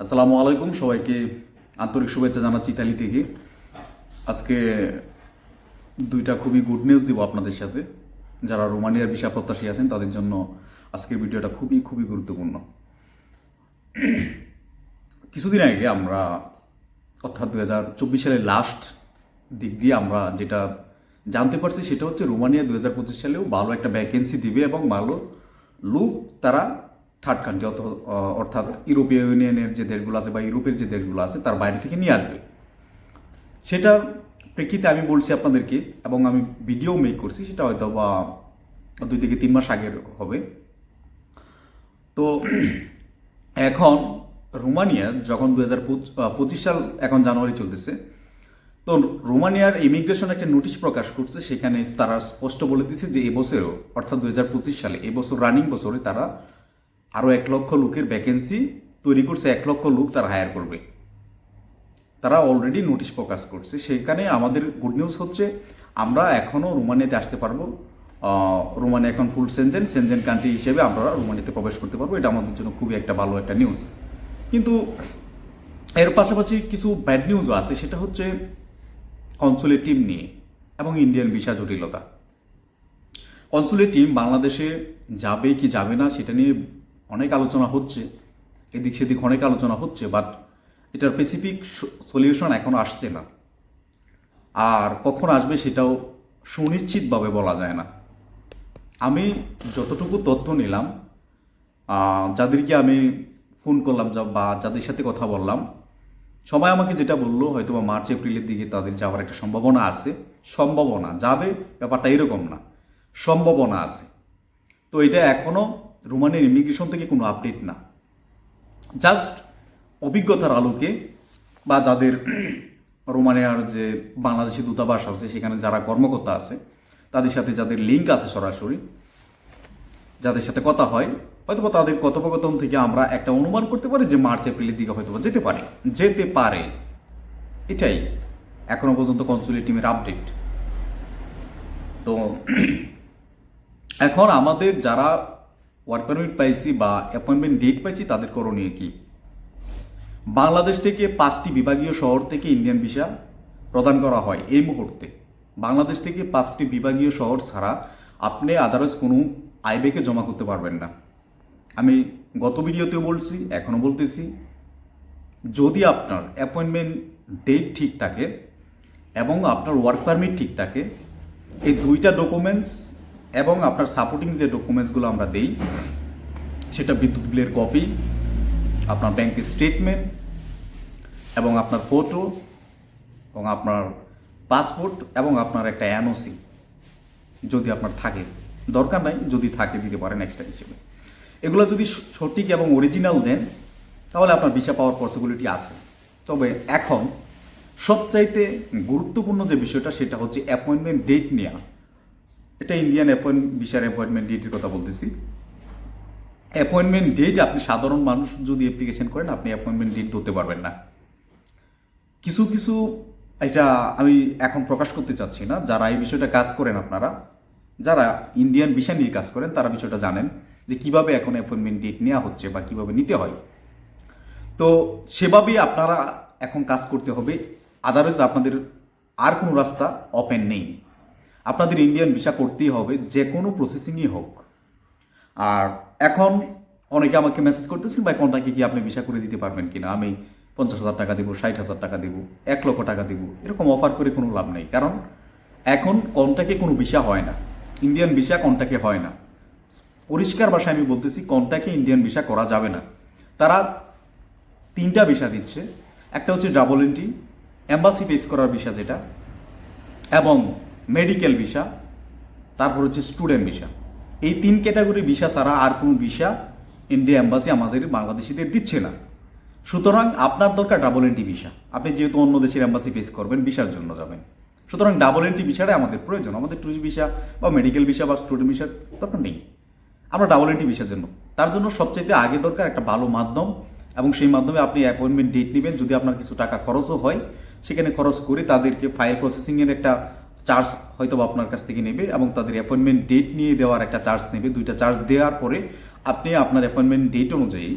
আসসালামু আলাইকুম, সবাইকে আন্তরিক শুভেচ্ছা জানাচ্ছি ইতালি থেকে। আজকে দুইটা খুবই গুড নিউজ দিব আপনাদের সাথে। যারা রোমানিয়ার ভিসা প্রত্যাশী আছেন, তাদের জন্য আজকের ভিডিওটা খুবই খুবই গুরুত্বপূর্ণ। কিছুদিন আগে আমরা, অর্থাৎ দু হাজার চব্বিশ সালের লাস্ট দিক দিয়ে আমরা যেটা জানতে পারছি, সেটা হচ্ছে রোমানিয়া দু হাজার পঁচিশ সালেও ভালো একটা ভ্যাকেন্সি দিবে এবং ভালো লোক তারা থার্ড কান্ট্রি অর্থাৎ ইউরোপীয় ইউনিয়নের যে দেশগুলো আছে বা ইউরোপের যে দেশগুলো আছে, তার বাইরে থেকে নিয়ে আসবে। সেটা প্রেক্ষিতে আমি বলছি আপনাদেরকে, এবং আমি ভিডিও মেক করছি, সেটা হয়তো বা দুই থেকে তিন মাস আগের হবে। তো এখন রোমানিয়া যখন দু হাজার পঁচিশ সাল এখন জানুয়ারি চলতেছে, তো রোমানিয়ার ইমিগ্রেশন একটা নোটিশ প্রকাশ করছে, সেখানে তারা স্পষ্ট বলে দিচ্ছে যে এবছরও, অর্থাৎ দু হাজার পঁচিশ সালে, এবছর রানিং বছরে তারা আরও এক লক্ষ লোকের ভ্যাকেন্সি তৈরি করছে, এক লক্ষ লোক তারা হায়ার করবে। তারা অলরেডি নোটিশ প্রকাশ করছে। সেখানে আমাদের গুড নিউজ হচ্ছে, আমরা এখনও রোমানিয়াতে আসতে পারব। রোমানিয়া এখন ফুল সেনজেন সেনজেন কান্ট্রি হিসেবে আমরা রোমানিয়াতে প্রবেশ করতে পারব। এটা আমাদের জন্য খুবই একটা ভালো একটা নিউজ কিন্তু এর পাশাপাশি কিছু ব্যাড নিউজও আছে। সেটা হচ্ছে কনসুলেট টিম নিয়ে এবং ইন্ডিয়ান ভিসা জটিলতা। কনসুলেট টিম বাংলাদেশে যাবে কি যাবে না সেটা নিয়ে অনেক আলোচনা হচ্ছে, এদিক সেদিক অনেক আলোচনা হচ্ছে বাট এটার স্পেসিফিক সলিউশন এখনও আসছে না। আর কখন আসবে সেটাও সুনিশ্চিতভাবে বলা যায় না। আমি যতটুকু তথ্য নিলাম যাদেরকে আমি ফোন করলাম যা- বা যাদের সাথে কথা বললাম, সবাই আমাকে যেটা বলল হয়তো বা মার্চ, এপ্রিলের দিকে তাদের যাওয়ার একটা সম্ভাবনা আছে। সম্ভাবনা যাবে, ব্যাপারটা এরকম না। সম্ভাবনা আছে। তো এটা এখনও রোমানিয়ার ইমিগ্রেশন থেকে কোনো আপডেট না। জাস্ট অভিজ্ঞতার আলোকে বা যাদের রোমানিয়ার যে বাংলাদেশি দূতাবাস আছে, সেখানে যারা কর্মকর্তা আছে, তাদের সাথে যাদের লিঙ্ক আছে সরাসরি, যাদের সাথে কথা হয়, হয়তোবা তাদের কথোপকথন থেকে আমরা একটা অনুমান করতে পারি যে মার্চ, এপ্রিলের দিকে হয়তোবা যেতে পারে। যেতে পারে। এটাই। এখনও পর্যন্ত কনসুলেট টিমের আপডেট তো, এখন আমাদের যারা ওয়ার্ক পারমিট পাইছি বা অ্যাপয়েন্টমেন্ট ডেট পাইছি তাদের করণীয় কি? বাংলাদেশ থেকে পাঁচটি বিভাগীয় শহর থেকে ইন্ডিয়ান ভিসা প্রদান করা হয় এই মুহূর্তে। বাংলাদেশ থেকে পাঁচটি বিভাগীয় শহর ছাড়া আপনি আদারস কোনো আইবেকে জমা করতে পারবেন না। আমি গত ভিডিওতেও বলছি, এখনও বলতেছি, যদি আপনার অ্যাপয়েন্টমেন্ট ডেট ঠিক থাকে এবং আপনার ওয়ার্ক পারমিট ঠিক থাকে, এই দুইটা ডকুমেন্টস এবং আপনার সাপোর্টিং যে ডকুমেন্টসগুলো আমরা দেই, সেটা বিদ্যুৎ বিলের কপি আপনার ব্যাংকের স্টেটমেন্ট এবং আপনার ফটো এবং আপনার পাসপোর্ট এবং আপনার একটা এনওসি যদি আপনার থাকে। দরকার নাই, যদি থাকে দিতে পারেন এক্সট্রা হিসেবে। এগুলো যদি সঠিক এবং অরিজিনাল দেন, তাহলে আপনার ভিসা পাওয়ার পসিবিলিটি আছে। তবে এখন সবচাইতে গুরুত্বপূর্ণ যে বিষয়টা, সেটা হচ্ছে অ্যাপয়েন্টমেন্ট ডেট নেওয়া এটা ইন্ডিয়ান অ্যাপয়েন্ট ভিসার অ্যাপয়েন্টমেন্ট ডেটের কথা বলতেছি। অ্যাপয়েন্টমেন্ট ডেট আপনি সাধারণ মানুষ যদি অ্যাপ্লিকেশন করেন, আপনি অ্যাপয়েন্টমেন্ট ডেট ধরতে পারবেন না। কিছু কিছু এটা আমি এখন প্রকাশ করতে চাচ্ছি না। যারা এই বিষয়টা কাজ করেন আপনারা, যারা ইন্ডিয়ান ভিসা নিয়ে কাজ করেন, তারা বিষয়টা জানেন যে কীভাবে এখন অ্যাপয়েন্টমেন্ট ডেট নেওয়া হচ্ছে বা কীভাবে নিতে হয়। তো সেভাবেই আপনারা এখন কাজ করতে হবে। আদারওয়াইজ আপনাদের আর কোনো রাস্তা ওপেন নেই। আপনাদের ইন্ডিয়ান ভিসা করতেই হবে, যে কোনো প্রসেসিংই হোক। আর এখন অনেকে আমাকে মেসেজ করতেছেন, ভাই, কোনটাকে কি আপনি ভিসা করে দিতে পারবেন কিনা? আমি পঞ্চাশ হাজার টাকা দিব, ষাট হাজার টাকা দিব, এক লক্ষ টাকা দিব। এরকম অফার করে কোনো লাভ নেই। কারণ এখন কন্টাকে কোনো ভিসা হয় না। ইন্ডিয়ান ভিসা কন্টাকে হয় না। পরিষ্কার ভাষায় আমি বলতেছি, কন্টাকে ইন্ডিয়ান ভিসা করা যাবে না। তারা তিনটা ভিসা দিচ্ছে। একটা হচ্ছে ডাবল এন্ট্রি অ্যাম্বাসি ফেস করার ভিসা যেটা, এবং মেডিকেল ভিসা তারপর হচ্ছে স্টুডেন্ট ভিসা এই তিন ক্যাটাগরি ভিসা ছাড়া আর কোনো ভিসা ইন্ডিয়া এম্বাসি আমাদের বাংলাদেশিদের দিচ্ছে না। সুতরাং আপনার দরকার ডাবল এন্ট্রি ভিসা আপনি যেহেতু অন্য দেশের এম্বাসি ফেস করবেন ভিসার জন্য যাবেন। সুতরাং ডাবল এন্ট্রি ভিসাটাই আমাদের প্রয়োজন। আমাদের ট্যুরিস্ট ভিসা বা মেডিকেল ভিসা বা স্টুডেন্ট ভিসা দরকার নেই। আমরা ডাবল এন্ট্রি ভিসার জন্য। তার জন্য সবচেয়ে আগে দরকার একটা ভালো মাধ্যম এবং সেই মাধ্যমে আপনি অ্যাপয়েন্টমেন্ট ডেট নেবেন। যদি আপনার কিছু টাকা খরচও হয়, সেখানে খরচ করে তাদেরকে ফাইল প্রসেসিংয়ের একটা চার্জ হয়তো আপনার কাছ থেকে নেবে এবং তাদের অ্যাপয়েন্টমেন্ট ডেট নিয়ে দেওয়ার একটা চার্জ নেবে। দুইটা চার্জ দেওয়ার পরে আপনি আপনার অ্যাপয়েন্টমেন্ট ডেট অনুযায়ী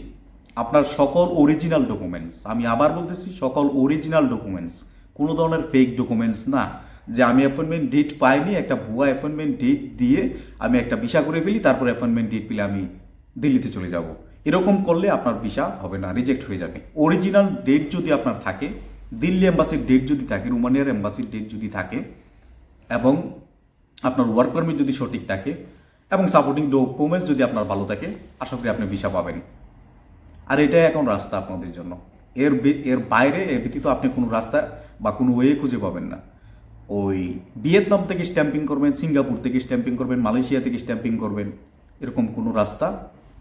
আপনার সকল অরিজিনাল ডকুমেন্টস আমি আবার বলতেছি সকল অরিজিনাল ডকুমেন্টস কোনো ধরনের ফেক ডকুমেন্টস না, যে আমি অ্যাপয়েন্টমেন্ট ডেট পাইনি, একটা ভুয়া অ্যাপয়েন্টমেন্ট ডেট দিয়ে আমি একটা ভিসা করে ফেলি, তারপর অ্যাপয়েন্টমেন্ট ডেট পেলে আমি দিল্লিতে চলে যাব। এরকম করলে আপনার ভিসা হবে না রিজেক্ট হয়ে যাবে। অরিজিনাল ডেট যদি আপনার থাকে, দিল্লি এম্বাসির ডেট যদি থাকে, রোমানিয়ার এম্বাসির ডেট যদি থাকে এবং আপনার ওয়ার্ক পারমিট যদি সঠিক থাকে এবং সাপোর্টিং ডকুমেন্টস যদি আপনার ভালো থাকে, আশা করি আপনি ভিসা পাবেন। আর এটাই এখন রাস্তা আপনাদের জন্য। এর এর বাইরে, এর ব্যতীত আপনি কোনো রাস্তা বা কোনো ওয়ে খুঁজে পাবেন না। ওই ভিয়েতনাম থেকে স্ট্যাম্পিং করবেন, সিঙ্গাপুর থেকে স্ট্যাম্পিং করবেন, মালয়েশিয়া থেকে স্ট্যাম্পিং করবেন, এরকম কোনো রাস্তা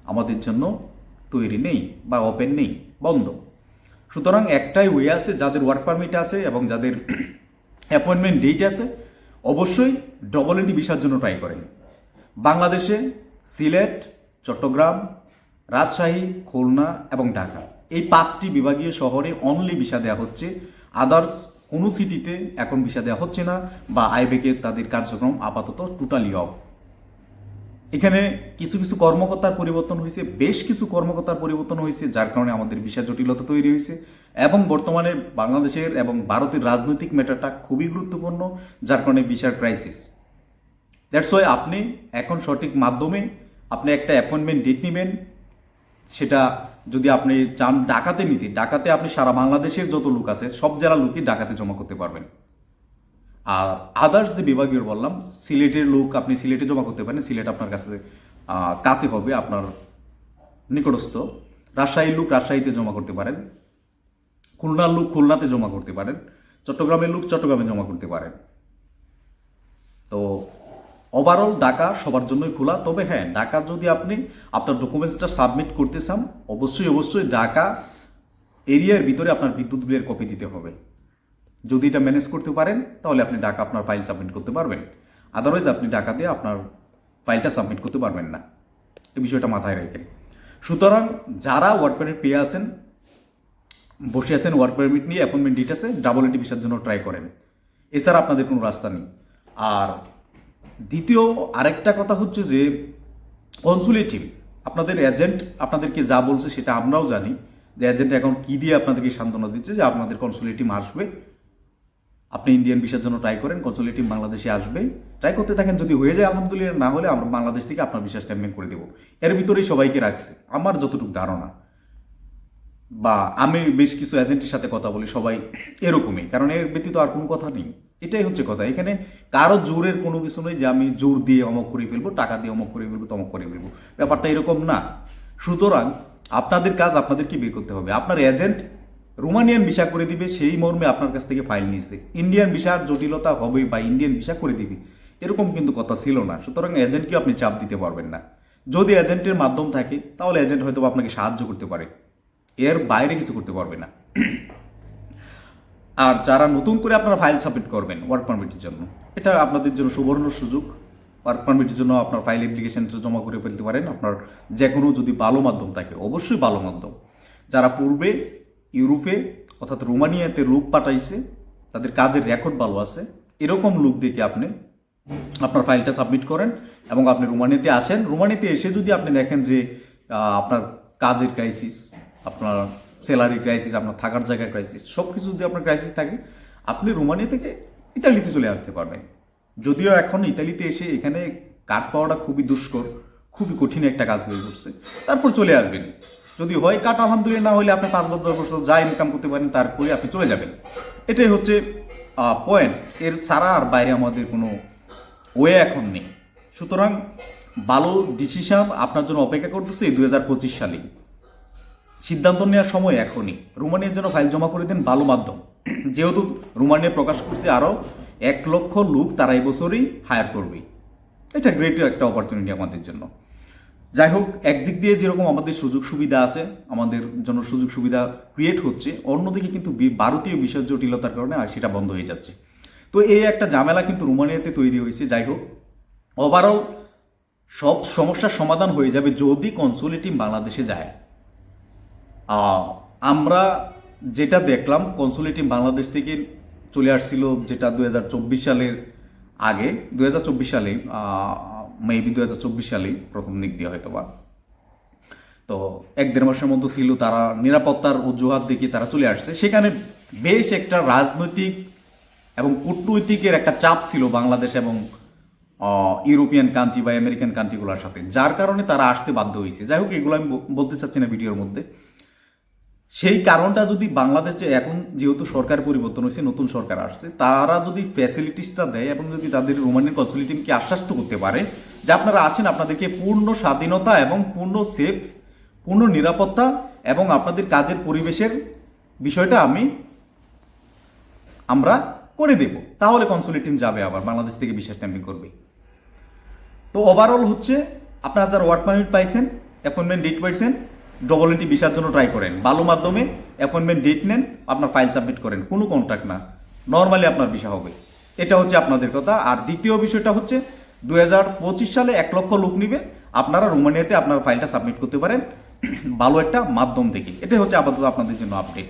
আমাদের জন্য তৈরি নেই বা ওপেন নেই, বন্ধ। সুতরাং একটাই ওয়ে আছে, যাদের ওয়ার্ক পারমিট আছে এবং যাদের অ্যাপয়েন্টমেন্ট ডেট আছে অবশ্যই ডবল এন্টি ভিসার জন্য ট্রাই করেন। বাংলাদেশে সিলেট, চট্টগ্রাম, রাজশাহী, খুলনা এবং ঢাকা। এই পাঁচটি বিভাগীয় শহরে অনলি ভিসা দেওয়া হচ্ছে। আদার্স কোনো সিটিতে এখন ভিসা দেওয়া হচ্ছে না বা আইবেকে তাদের কার্যক্রম আপাতত টোটালি অফ এখানে কিছু কিছু কর্মকর্তার পরিবর্তন হয়েছে, বেশ কিছু কর্মকর্তার পরিবর্তন হয়েছে, যার কারণে আমাদের বিষয় জটিলতা তৈরি হয়েছে। এবং বর্তমানে বাংলাদেশের এবং ভারতের রাজনৈতিক ম্যাটারটা খুবই গুরুত্বপূর্ণ, যার কারণে বিচার ক্রাইসিস দ্যাটস ওয়াই আপনি এখন সঠিক মাধ্যমে আপনি একটা অ্যাপয়েন্টমেন্ট ডেট নেবেন। সেটা যদি আপনি চান ডাকাতে নিতে ডাকাতে আপনি সারা বাংলাদেশের যত লোক আছে, সব জেলার লোকই ডাকাতে জমা করতে পারবেন। আর আদার্স যে বিভাগীয় বললাম, সিলেটের লোক আপনি সিলেটে জমা করতে পারেন, সিলেট আপনার কাছে কাছে হবে, আপনার নিকটস্থ। রাজশাহীর লোক রাজশাহীতে জমা করতে পারেন। খুলনার লোক খুলনাতে জমা করতে পারেন, চট্টগ্রামের লোক চট্টগ্রামে জমা করতে পারেন। তো ওভারঅল ডাকা সবার জন্যই খোলা। তবে হ্যাঁ ডাকা যদি আপনি আপনার ডকুমেন্টসটা সাবমিট করতে চান, অবশ্যই অবশ্যই ডাকা এরিয়ার ভিতরে আপনার বিদ্যুৎ বিলের কপি দিতে হবে। যদি এটা ম্যানেজ করতে পারেন, তাহলে আপনি ডাকা আপনার ফাইল সাবমিট করতে পারবেন। আদারওয়াইজ আপনি দিয়ে আপনার ফাইলটা সাবমিট করতে পারবেন না। এই বিষয়টা মাথায় রেখে। সুতরাং যারা পারমিট পেয়ে আছেন বসে আছেন ওয়ার্ক পারমিট নিয়ে অ্যাপয়েন্টমেন্ট ডিট আছে ডাবল এটি ভিসার জন্য ট্রাই করেন। এছাড়া আপনাদের কোনো রাস্তা নেই। আর দ্বিতীয় আরেকটা কথা হচ্ছে যে কনসুলেটিভ আপনাদের এজেন্ট আপনাদেরকে যা বলছে সেটা আমরাও জানি। যে এজেন্ট এখন কী দিয়ে আপনাদেরকে সান্ত্বনা দিচ্ছে যে আপনাদের কনসুলেটিভ আসবে। আপনি ইন্ডিয়ান ভিসার জন্য ট্রাই করেন কনসুলেটিভ বাংলাদেশে আসবে। ট্রাই করতে থাকেন, যদি হয়ে যায়, আলহামদুলিল্লাহ, না হলে আমরা বাংলাদেশ থেকে আপনার ভিসা স্ট্যাম্পিং করে দেবো। এর ভিতরেই সবাইকে রাখছে, আমার যতটুকু ধারণা। বা আমি বেশ কিছু এজেন্টের সাথে কথা বলি, সবাই এরকমই। কারণ এর ব্যতীত আর কোনো কথা নেই। এটাই হচ্ছে কথা। এখানে কারও জোরের কোনো কিছু নেই যে আমি জোর দিয়ে অমক করে ফেলব, টাকা দিয়ে অমক করে ফেলব, তমক করে ফেলব। ব্যাপারটা এরকম না। সুতরাং আপনাদের কাজ আপনাদেরকে বের করতে হবে। আপনার এজেন্ট রোমানিয়ান ভিসা করে দিবে, সেই মর্মে আপনার কাছ থেকে ফাইল নিয়েছে। ইন্ডিয়ান ভিসার জটিলতা হবে বা ইন্ডিয়ান ভিসা করে দিবে, এরকম কিন্তু কথা ছিল না। সুতরাং এজেন্টকে আপনি চাপ দিতে পারবেন না। যদি এজেন্টের মাধ্যম থাকে, তাহলে এজেন্ট হয়তো আপনাকে সাহায্য করতে পারে। এর বাইরে কিছু করতে পারবে না। আর যারা নতুন করে আপনারা ফাইল সাবমিট করবেন ওয়ার্ক পারমিটের জন্য, এটা আপনাদের জন্য সুবর্ণ সুযোগ। ওয়ার্ক পারমিটের জন্য আপনার ফাইল অ্যাপ্লিকেশনটা জমা করে ফেলতে পারেন। আপনার যে কোনো যদি ভালো মাধ্যম থাকে, অবশ্যই ভালো মাধ্যম। যারা পূর্বে ইউরোপে অর্থাৎ রোমানিয়াতে লোক পাঠাইছে, তাদের কাজের রেকর্ড ভালো আছে, এরকম লোক দেখে আপনি আপনার ফাইলটা সাবমিট করেন এবং আপনি রোমানিয়াতে আসেন। রোমানিয়াতে এসে যদি আপনি দেখেন যে আপনার কাজের ক্রাইসিস আপনার স্যালারি ক্রাইসিস আপনার থাকার জায়গার ক্রাইসিস সব কিছু যদি আপনার ক্রাইসিস থাকে, আপনি রোমানিয়া থেকে ইতালিতে চলে আসতে পারবেন। যদিও এখন ইতালিতে এসে এখানে কাঠ পাওয়াটা খুবই দুষ্কর, খুবই কঠিন একটা কাজ হয়ে পড়ছে। তারপর চলে আসবেন। যদি হয় কাঠ, আলহামদুলিল্লাহ, না হলে আপনি পাঁচ বছর, দশ বছর যা ইনকাম করতে পারেন, তারপরে আপনি চলে যাবেন। এটাই হচ্ছে পয়েন্ট এর ছাড়া আর বাইরে আমাদের কোনো ওয়ে এখন নেই। সুতরাং ভালো ডিসিশন আপনার জন্য অপেক্ষা করতেছে দুই হাজার পঁচিশ সালে সিদ্ধান্ত নেওয়ার সময় এখনই রোমানিয়ার জন্য ফাইল জমা করে দেন ভালো মাধ্যম। যেহেতু রোমানিয়া প্রকাশ করছে আরও এক লক্ষ লোক, তারা এই বছরই হায়ার করবে। এটা গ্রেট একটা অপরচুনিটি আমাদের জন্য। যাই হোক, একদিক দিয়ে যেরকম আমাদের সুযোগ সুবিধা আছে, আমাদের জন্য সুযোগ সুবিধা ক্রিয়েট হচ্ছে, অন্যদিকে কিন্তু ভারতীয় বিষয় জটিলতার কারণে আর সেটা বন্ধ হয়ে যাচ্ছে। তো এই একটা ঝামেলা কিন্তু রোমানিয়াতে তৈরি হয়েছে, যাই হোক। ওভারঅল সব সমস্যার সমাধান হয়ে যাবে যদি কনসুলেটিভ বাংলাদেশে যায়। আমরা যেটা দেখলাম কনসুলেটিভ বাংলাদেশ থেকে চলে আসছিল যেটা দুই হাজার চব্বিশ সালের আগে। দুই হাজার চব্বিশ সালে মেবি দু সালে প্রথম দিক দিয়ে হয়তো বা তো এক দেড় মাসের মধ্যে ছিল তারা নিরাপত্তার অজুহাত দেখিয়ে তারা চলে আসছে। সেখানে বেশ একটা রাজনৈতিক এবং কূটনৈতিকের একটা চাপ ছিল বাংলাদেশ এবং ইউরোপিয়ান কান্ট্রি বা আমেরিকান কান্ট্রিগুলোর সাথে, যার কারণে তারা আসতে বাধ্য হয়েছে। যাই হোক, এগুলো আমি বলতে চাচ্ছি না ভিডিওর মধ্যে। সেই কারণটা যদি বাংলাদেশে এখন যেহেতু সরকার পরিবর্তন হয়েছে, নতুন সরকার আসছে, তারা যদি ফ্যাসিলিটিসটা দেয় এবং যদি তাদের রোমানিয়ান কনসুলেটিমকে আশ্বস্ত করতে পারে যে আপনারা আছেন আপনাদেরকে পূর্ণ স্বাধীনতা এবং পূর্ণ সেফ পূর্ণ নিরাপত্তা এবং আপনাদের কাজের পরিবেশের বিষয়টা আমি, আমরা করে দেব। তাহলে কনসুলেটিম যাবে আবার, বাংলাদেশ থেকে বিশেষ স্ট্যাম্পিং করবে। তো ওভারঅল হচ্ছে, আপনারা যারা ওয়ার্ক পারমিট পাইছেন অ্যাপয়েন্টমেন্ট ডেট পাইছেন ডবল এন্ট্রি ভিসার জন্য ট্রাই করেন। ভালো মাধ্যমে অ্যাপয়েন্টমেন্ট ডেট নেন, আপনার ফাইল সাবমিট করেন, কোনো কন্ট্রাক্ট না। নর্মালি আপনার ভিসা হবে। এটা হচ্ছে আপনাদের কথা। আর দ্বিতীয় বিষয়টা হচ্ছে, দুই হাজার পঁচিশ সালে এক লক্ষ লোক নিবে, আপনারা রোমানিয়াতে আপনার ফাইলটা সাবমিট করতে পারেন। ভালো একটা মাধ্যম দেখে। এটাই হচ্ছে আপাতত আপনাদের জন্য আপডেট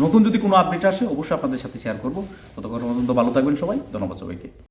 নতুন যদি কোনো আপডেট আসে, অবশ্যই আপনাদের সাথে শেয়ার করব। ততক্ষণ পর্যন্ত ভালো থাকবেন সবাই। ধন্যবাদ সবাইকে।